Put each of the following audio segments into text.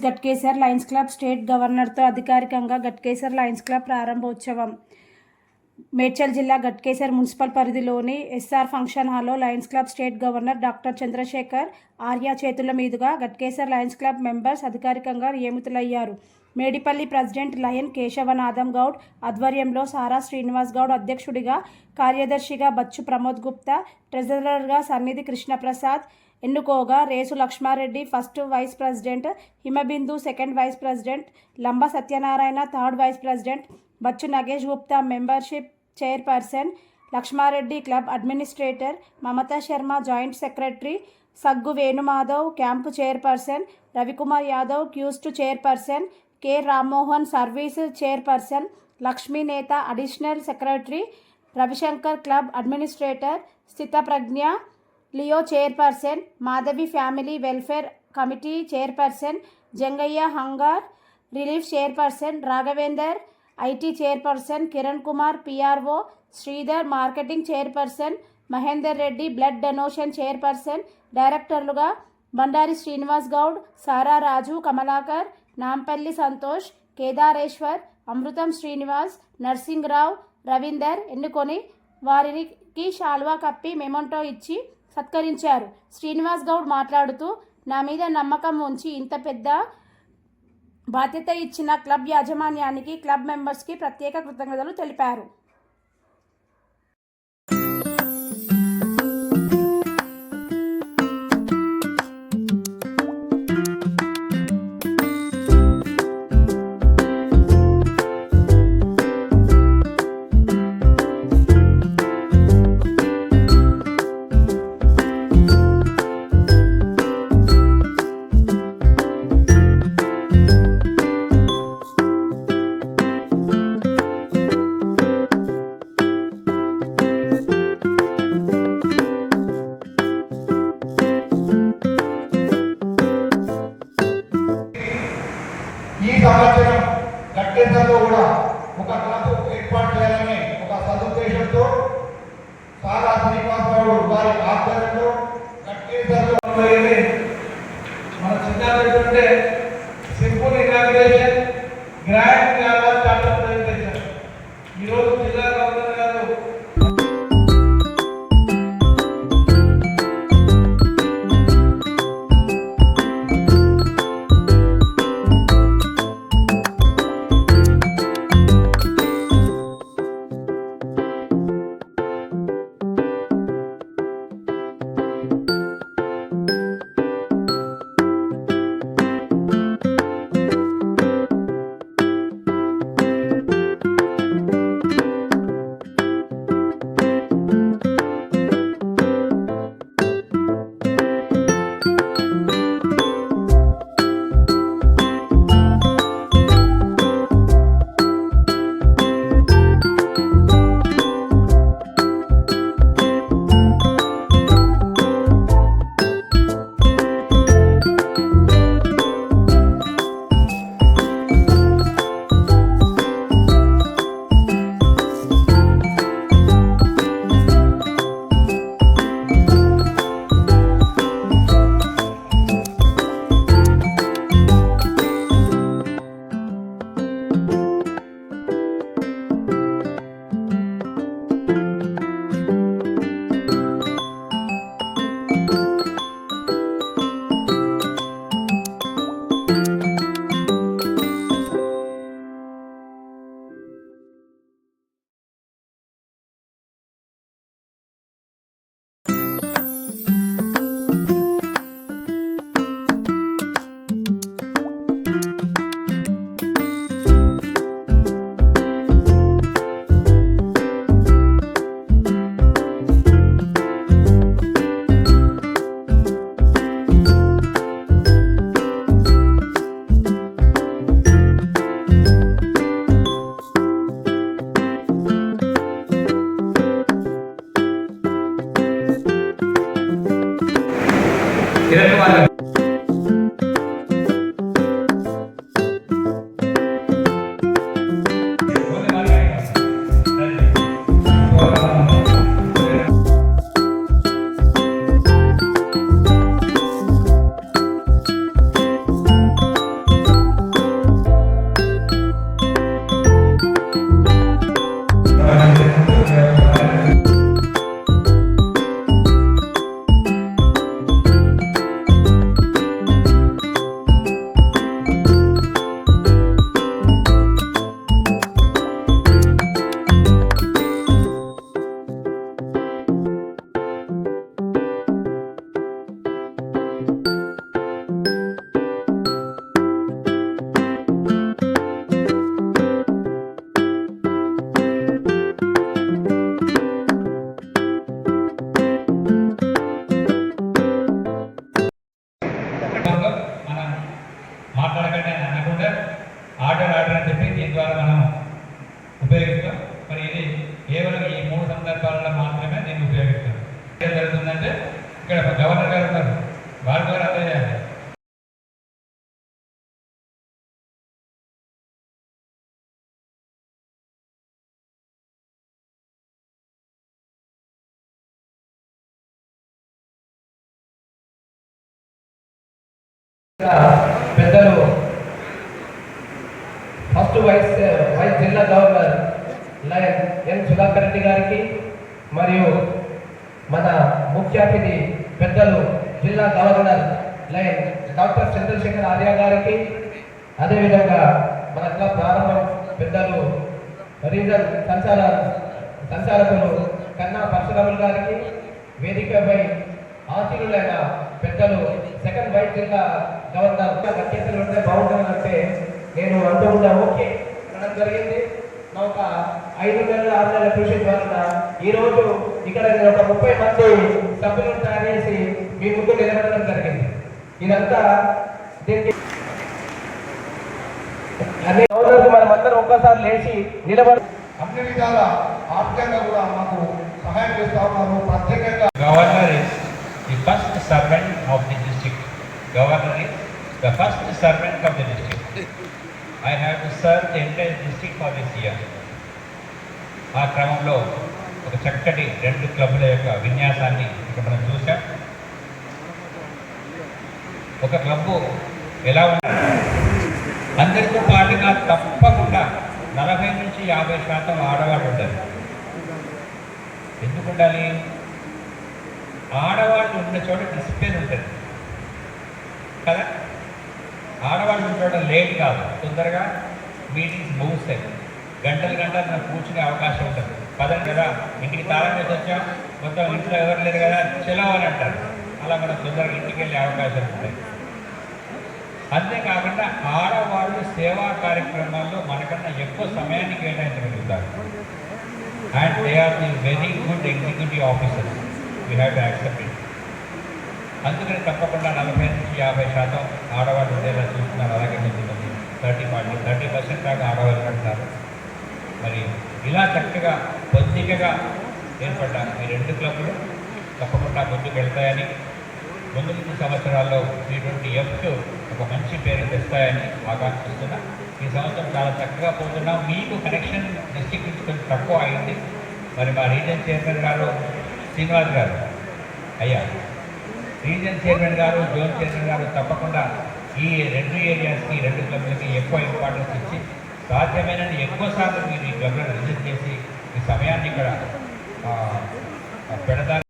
GV Ghatkesar Lions club state గవర్నర్తో అధికారికంగా Ghatkesar Lions club ప్రారంభోత్సవం. మేడ్చల్ జిల్లా గట్కేసర్ మున్సిపల్ పరిధిలోని ఎస్ఆర్ ఫంక్షన్ హాల్లో Lions Club state governor doctor Chandrasekhar Arya చేతుల మీదుగా గట్కేసర్ లయన్స్ క్లబ్ మెంబర్స్ అధికారికంగా నియమితులయ్యారు. మేడిపల్లి ప్రెసిడెంట్ లయన్ కేశవనాథం గౌడ్ ఆధ్వర్యంలో సారా శ్రీనివాస్ గౌడ్ అధ్యక్షుడిగా కార్యదర్శిగా బచ్చు ప్రమోద్ గుప్తా ట్రెజరర్గా Sannidhi Krishnaprasad ఎన్నుకోగా Resu Lakshma Reddy first vice president Himabindu second vice president Lamba Satyanarayana third vice president Bachchu Nagesh Gupta membership chairperson Lakshma Reddy club administrator Mamata Sharma joint secretary Saggu Venumadhav camp chairperson Ravikumar Yadav క్యూస్ట్ chairperson K Rammohan service chairperson Lakshmi Neta additional secretary Ravishankar club administrator Sthitapragna Leo chairperson Madhavi family welfare committee chairperson Jangaiah hunger relief chairperson Raghavender IT chairperson Kiran Kumar PRO Sridhar marketing chairperson Mahender Reddy blood donation chairperson డైరెక్టర్లుగా Bandari Srinivas Goud Sara Raju Kamalakar Nampally Santosh Kedareshwar Amrutham Srinivas Narsing Rao Ravinder ఎన్నుకొని వారికి శాల్వా కప్పి memento ఇచ్చి సత్కరించారు. శ్రీనివాస్ గౌడ్ మాట్లాడుతూ నా మీద నమ్మకం ఉంచి ఇంత పెద్ద బాధ్యత ఇచ్చిన క్లబ్ యాజమాన్యానికి క్లబ్ మెంబర్స్కి ప్రత్యేక కృతజ్ఞతలు తెలిపారు. గట్టేసర్లో కూడా ఒక క్లబ్ ఏర్పాటు చేయాలని ఒక సదుద్దేశంతో సారా శ్రీనివాసరావు వారి ఆధ్వర్యంలో గట్టేసర్లో మన చిన్న సింపుల్ ఇనాగ్రేషన్ గ్రాండ్ మాట్లాడకండి అని అనకుండా ఆర్డర్ ఆర్డర్ అని చెప్పి దీని ద్వారా మనం ఉపయోగిస్తాం. మరి ఇది కేవలం ఈ మూడు సందర్భాలలో మాత్రమే నేను ఉపయోగిస్తాను ఏం జరుగుతుందంటే ఇక్కడ గవర్నర్ గారు ఉన్నారు. పెద్దలు. ఫస్ట్ వైస్ వైస్ జిల్లా governor lion N Sudhakar Reddy గారికి మరియు మన ముఖ్య అతిథి పెద్దలు జిల్లా governor lion doctor Chandrasekhar Arya గారికి. అదేవిధంగా మన క్లబ్ ప్రారంభం పెద్దలు రీజన్ సంచార సంచాలకులు కన్నా పరశురాములు గారికి. వేదికపై ఆశీనులైన పెద్దలు సెకండ్ వైస్ జిల్లా గవర్నర్ గట్టేసరి ఉంటే బాగుంటుందంటే నేను అంటూ ఉన్నా ఓకే. అనడం జరిగింది. నా ఒక ఐదు నెలల ఆరు నెలల కృషి ద్వారా ఈ రోజు ఇక్కడ నేను ఒక ముప్పై మంది సభ్యులను తయారు చేసి మీ ముందు నిలబడడం జరిగింది. ఇదంతా దీనికి అన్ని గవర్నర్కి మనం అందరం ఒక్కసారి లేచి నిలబడి అన్ని విధాల ఆర్థికంగా కూడా మాకు సహాయం చేస్తా ఉన్నారు ప్రత్యేకంగా Governor is the first servant of the district. Governor is the first servant of the district. I have to serve the entire district for this year. ఆ క్రమంలో ఒక చక్కటి రెండు క్లబ్ల యొక్క విన్యాసాన్ని ఇక్కడ మనం చూసాం ఒక క్లబ్బు ఎలా ఉండాలి? అందరితో పాటుగా తప్పకుండా నలభై నుంచి యాభై శాతం ఆడవాళ్ళు ఉండాలి. ఎందుకు ఉండాలి? ఆడవాళ్ళు ఉన్న చోట డిసిప్లిన్ ఉంటుంది. కదా? ఆడవాళ్ళు ఉండడం లేట్ కాదు. తొందరగా మీటింగ్స్ ముగుస్తాయి. గంటలు గంటలు నాకు కూర్చునే అవకాశం ఉంటుంది. పదండి కదా ఇంటికి తాళం వేసి వచ్చాం? మొత్తం ఇంట్లో ఎవరు లేరు కదా చెలవు అని అంటారు. అలా మనం తొందరగా ఇంటికి వెళ్ళే అవకాశం ఉంటాయి అంతేకాకుండా ఆడవాళ్ళు సేవా కార్యక్రమాల్లో మనకన్నా ఎక్కువ సమయాన్ని కేటాయించగలుగుతారు. And they are the very good executive officers we have to accept it అందుకని తప్పకుండా నలభై నుంచి యాభై శాతం ఆడవాళ్ళు ఉండేలా చూస్తున్నారు. అలాగే కొంతమంది థర్టీ పాయింట్ థర్టీ పర్సెంట్ దాకా ఆడవాళ్ళు కడతారు మరి ఇలా చక్కగా పొద్దికగా ఏర్పడ్డ ఈ రెండు క్లబ్లు తప్పకుండా ముందుకు వెళ్తాయని ముందు ముందు సంవత్సరాల్లో ఇటువంటి ఎఫ్ ఒక మంచి పేరు తెస్తాయని ఆకాంక్షిస్తున్నా. ఈ సంవత్సరం చాలా చక్కగా పోతున్నాం. మీకు కనెక్షన్ డిస్టిక్ నుంచి కొంచెం తక్కువ అయింది. మరి మా రీజన్ చైర్మన్ గారు శ్రీనివాస్ గారు. అయ్యా రీజన్ చైర్మన్ గారు జోన్ చైర్మన్ గారు తప్పకుండా ఈ రెండు ఏరియాస్కి రెండు క్లబ్లకి ఎక్కువ ఇంపార్టెన్స్ ఇచ్చి సాధ్యమైన ఎక్కువ సార్లు మీరు ఈ క్లబ్లను విజిట్ చేసి ఈ సమయాన్ని ఇక్కడ పెడతారు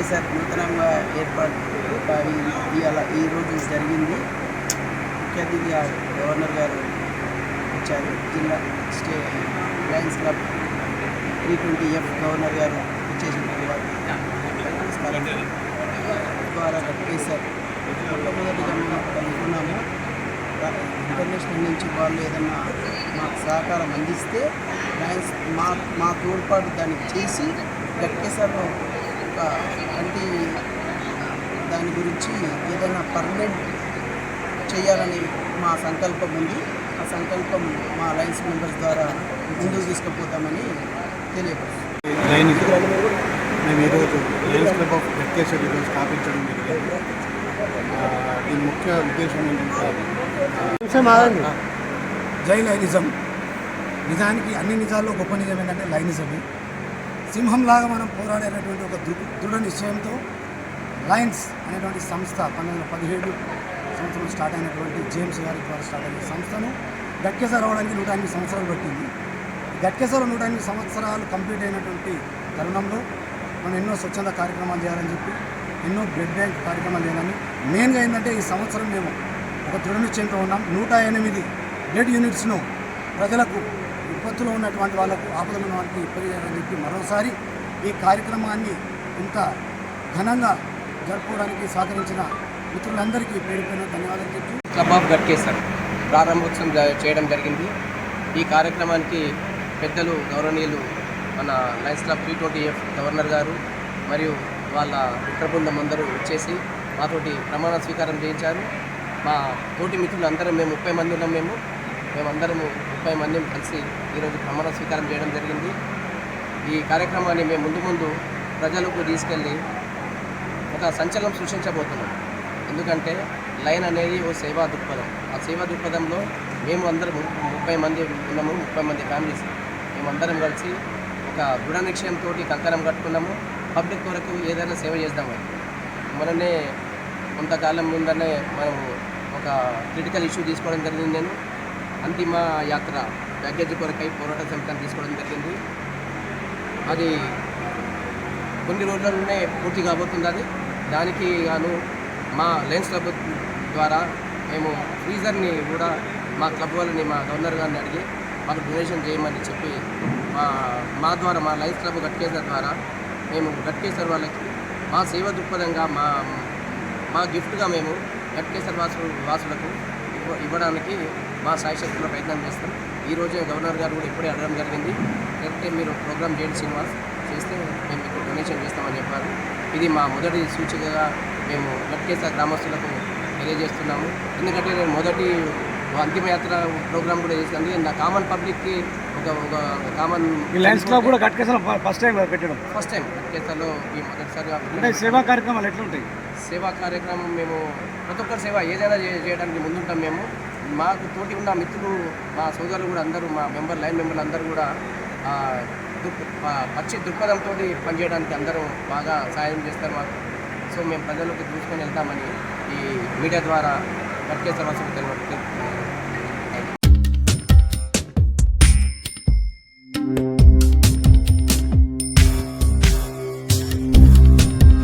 ద్వారా నూతనంగా ఏర్పాటు ఇవాళ ఈరోజు జరిగింది. ముఖ్య అతిథిగా గవర్నర్ గారు వచ్చారు. జిల్లా stay Lions Club three twenty F governor గారు వచ్చేసిన వారికి ద్వారా కేసీఆర్ మొట్టమొదటిగా మేము అనుకున్నాము. ఇంటర్నేషనల్ నుంచి వాళ్ళు ఏదన్నా మాకు సహకారం అందిస్తే లయన్స్ మా మా తోడ్పాటు దానికి చేసి గట్కేసార్లో ఒక దాని గురించి ఏదైనా పర్మనెంట్ చేయాలని మా సంకల్పం ఉంది ఆ సంకల్పం మా లయన్స్ మెంబర్స్ ద్వారా ముందుకు తీసుకుపోతామని తెలియపరుస్తుంది మేము ఈరోజు లయన్స్ క్లబ్ ఆఫ్ వెకేషన్ ఈరోజు స్థాపించడం జరిగింది దీని ముఖ్య ఉద్దేశం ఏంటంటే జై లైనిజం నిజానికి అన్ని నిజాల్లో గొప్ప నిజం ఏంటంటే లైనిజమే సింహంలాగా మనం పోరాడేటటువంటి ఒక దృఢ దృఢ నిశ్చయంతో లయన్స్ అనేటువంటి సంస్థ పంతొమ్మిది వందల పదిహేడు సంవత్సరం స్టార్ట్ అయినటువంటి జేమ్స్ గారి ద్వారా స్టార్ట్ అయిన సంస్థను గట్కేసర్ రావడానికి నూట ఎనిమిది సంవత్సరాలు పట్టింది. గట్కేసర్ నూట ఎనిమిది సంవత్సరాలు కంప్లీట్ అయినటువంటి తరుణంలో మనం ఎన్నో స్వచ్ఛంద కార్యక్రమాలు చేయాలని చెప్పి ఎన్నో బ్లడ్ బ్యాంక్ కార్యక్రమాలు చేయాలని మెయిన్గా ఏంటంటే ఈ సంవత్సరం మేము ఒక దృఢ నిశ్చయంతో ఉన్నాం. నూట ఎనిమిది బ్లడ్ యూనిట్స్ను ప్రజలకు విపత్తులో ఉన్నటువంటి వాళ్ళకు ఆపదలు ఉన్నటువంటి వాళ్ళకి ఇప్పటికేయాలని చెప్పి మరోసారి ఈ కార్యక్రమాన్ని ఇంత ఘనంగా జరుపుకోవడానికి సహకరించిన మిత్రులందరికీ పేరు ధన్యవాదాలు చెప్తూ క్లబ్ ఆఫ్ గట్కేసర్ ప్రారంభోత్సవం జ- చేయడం జరిగింది. ఈ కార్యక్రమానికి పెద్దలు గౌరవనీయులు మన Lions Club three twenty F governor గారు మరియు వాళ్ళ మిత్ర బృందం అందరూ వచ్చేసి మాతోటి ప్రమాణ స్వీకారం చేయించారు. మా తోటి మిత్రులు అందరం మేము ముప్పై మంది ఉన్నాం మేము. మేమందరము ముప్పై మంది కలిసి ఈరోజు ప్రమాణ స్వీకారం చేయడం జరిగింది. ఈ కార్యక్రమాన్ని మేము ముందు ముందు ప్రజలకు తీసుకెళ్ళి ఒక సంచలనం సృష్టించబోతున్నాం. ఎందుకంటే లైన్ అనేది ఓ సేవా దృక్పథం. ఆ సేవా దృక్పథంలో మేము అందరం ముప్పై మంది ఉన్నాము ముప్పై మంది ఫ్యామిలీస్. మేమందరం కలిసి ఒక దృఢ నిశ్చయంతో కంకణం కట్టుకున్నాము. పబ్లిక్ కొరకు ఏదైనా సేవ చేద్దామని మననే కొంతకాలం ముందనే మనము ఒక క్రిటికల్ ఇష్యూ తీసుకోవడం జరిగింది నేను. అంతిమ యాత్ర ప్యాకేజీ కొరకై పోరాట సమితాన్ని తీసుకోవడం జరిగింది. అది కొన్ని రోజుల్లోనే పూర్తి కాబోతుంది అది. దానికి గాను మా లయన్స్ క్లబ్ ద్వారా మేము ఫ్రీజర్ని కూడా మా క్లబ్ వాళ్ళని మా గవర్నర్ గారిని అడిగి మాకు డొనేషన్ చేయమని చెప్పి మా మా ద్వారా మా లయన్స్ క్లబ్ గట్కేసర్ ద్వారా మేము గట్కేసర్ వాళ్ళకి మా సేవ దృక్పథంగా మా మా గిఫ్ట్గా మేము గట్కేసర్ వాసు వాసులకు ఇవ్వ ఇవ్వడానికి మా సాయశక్తుల ప్రయత్నం చేస్తాం. ఈ రోజే గవర్నర్ గారు కూడా ఇప్పుడే అడగడం జరిగింది. లేకపోతే మీరు ప్రోగ్రామ్ చేయండి శ్రీనివాస్ చేస్తే మేము మీకు డొనేషన్ చేస్తామని చెప్పారు. ఇది మా మొదటి సూచికగా మేము గట్కేసర్ గ్రామస్తులకు తెలియజేస్తున్నాము. ఎందుకంటే నేను మొదటి అంతిమ యాత్ర ప్రోగ్రామ్ కూడా చేసింది నా కామన్ పబ్లిక్కి ఒక ఒక కామన్ లయన్స్ క్లబ్ కూడా కట్కేసిన ఫస్ట్ టైం పెట్టడం. ఫస్ట్ టైం ఈ మొదటిసారిగా అంటే సేవా కార్యక్రమాలు ఎట్లుంటాయి? సేవా కార్యక్రమం మేము ప్రతి ఒక్కరి సేవ ఏదైనా చేయడానికి ముందుంటాం మేము. మాకు తోటి ఉన్న మిత్రులు మా సోదరులు కూడా అందరూ మా మెంబర్ లైన్ మెంబర్లు అందరూ కూడా పచ్చి దృక్పథంతో పనిచేయడానికి అందరూ బాగా సహాయం చేస్తారు మాకు. సో మేము ప్రజలకు చూసుకొని వెళ్తామని ఈ మీడియా ద్వారా గట్కేశ్వర వాసులు తెలుపు